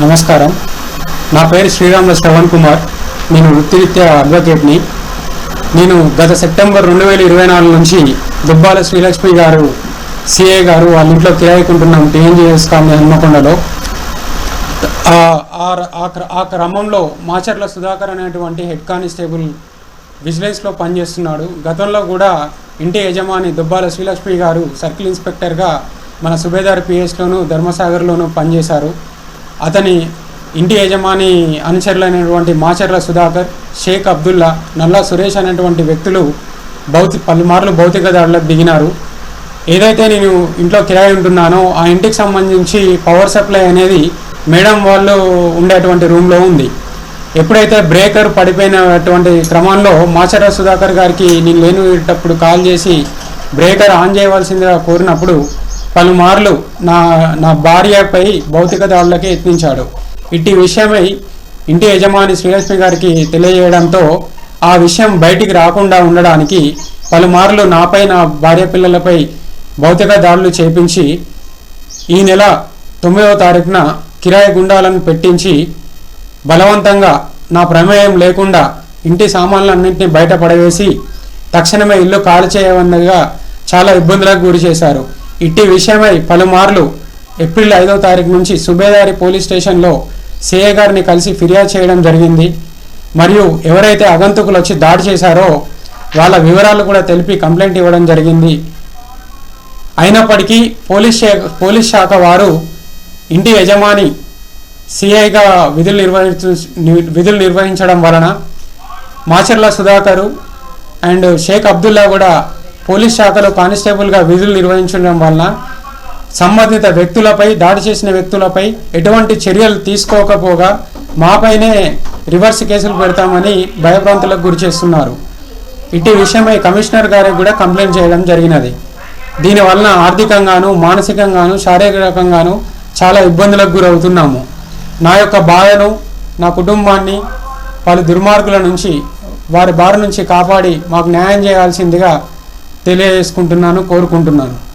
నమస్కారం. నా పేరు శ్రీరాముల శ్రవణ్ కుమార్. నేను వృత్తిరీత్యా అడ్వకేట్ని. నేను గత సెప్టెంబర్ రెండు వేల ఇరవై నాలుగు నుంచి దుబ్బాల శ్రీలక్ష్మి గారు సిఏ గారు వాళ్ళ ఇంట్లో కిరాయికుంటున్నాం టీఎన్జిఎస్ కాలనీ హన్మకొండలో. ఆ- ఆ ఆ క్రమంలో మాచర్ల సుధాకర్ అనేటువంటి హెడ్ కానిస్టేబుల్ విజిలెన్స్లో పనిచేస్తున్నాడు. గతంలో కూడా ఇంటి యజమాని దుబ్బాల శ్రీలక్ష్మి గారు సర్కిల్ ఇన్స్పెక్టర్గా మన సుబేదార్ పిఎస్లోను ధర్మసాగర్లోను పనిచేశారు. అతని ఇంటి యజమాని అనుచరులైనటువంటి మాచర్ల సుధాకర్ షేక్ అబ్దుల్లా నల్లా సురేష్ అనేటువంటి వ్యక్తులు భౌతి పలుమార్లు భౌతిక దాడులకు దిగినారు. ఏదైతే నేను ఇంట్లో కిరాయి ఉంటున్నానో ఆ ఇంటికి సంబంధించి పవర్ సప్లై అనేది మేడం వాళ్ళు ఉండేటువంటి రూమ్లో ఉంది. ఎప్పుడైతే బ్రేకర్ పడిపోయినటువంటి క్రమంలో మాచర సుధాకర్ గారికి నేను లేనిటప్పుడు కాల్ చేసి బ్రేకర్ ఆన్ చేయవలసిందిగా కోరినప్పుడు పలుమార్లు నా నా భార్యపై భౌతిక దాడులకి యత్నించాడు. ఇట్టి విషయమై ఇంటి యజమాని శ్రీలక్ష్మి గారికి తెలియజేయడంతో ఆ విషయం బయటికి రాకుండా ఉండడానికి పలుమార్లు నాపై నా భార్య పిల్లలపై భౌతిక దాడులు చేపించి ఈ నెల తొమ్మిదవ తారీఖున కిరాయి గుండాలను పెట్టించి బలవంతంగా నా ప్రమేయం లేకుండా ఇంటి సామాన్లన్నింటినీ బయట పడవేసి తక్షణమే ఇల్లు ఖాళీ చేయవన్నగా చాలా ఇబ్బందులకు గురి చేశారు. ఇట్టి విషయమై పలుమార్లు ఏప్రిల్ ఐదవ తారీఖు నుంచి సుబేదారి పోలీస్ స్టేషన్లో సేయ గారిని కలిసి ఫిర్యాదు చేయడం జరిగింది. మరియు ఎవరైతే అగంతకులు వచ్చి దాడి చేశారో వాళ్ళ వివరాలు కూడా తెలిపి కంప్లైంట్ ఇవ్వడం జరిగింది. అయినప్పటికీ పోలీస్ శాఖ పోలీస్ శాఖ వారు ఇంటి యజమాని సిఐగా విధులు నిర్వహించు విధులు నిర్వహించడం వలన మాచర్ల సుధాకరు అండ్ షేక్ అబ్దుల్లా కూడా పోలీస్ శాఖలో కానిస్టేబుల్గా విధులు నిర్వహించడం వలన సంబంధిత వ్యక్తులపై దాడి చేసిన వ్యక్తులపై ఎటువంటి చర్యలు తీసుకోకపోగా మాపైనే రివర్స్ కేసులు పెడతామని భయభ్రాంతులకు గురి చేస్తున్నారు. ఇట్టి విషయమై కమిషనర్ గారికి కూడా కంప్లైంట్ చేయడం జరిగినది. దీనివలన ఆర్థికంగాను మానసికంగాను శారీరకంగాను చాలా ఇబ్బందులకు గురవుతున్నాము. నా యొక్క బాధను నా కుటుంబాన్ని పలు దుర్మార్గుల నుంచి వారి బారి నుంచి కాపాడి మాకు న్యాయం చేయాల్సిందిగా తెలియజేసుకుంటున్నాను కోరుకుంటున్నాను.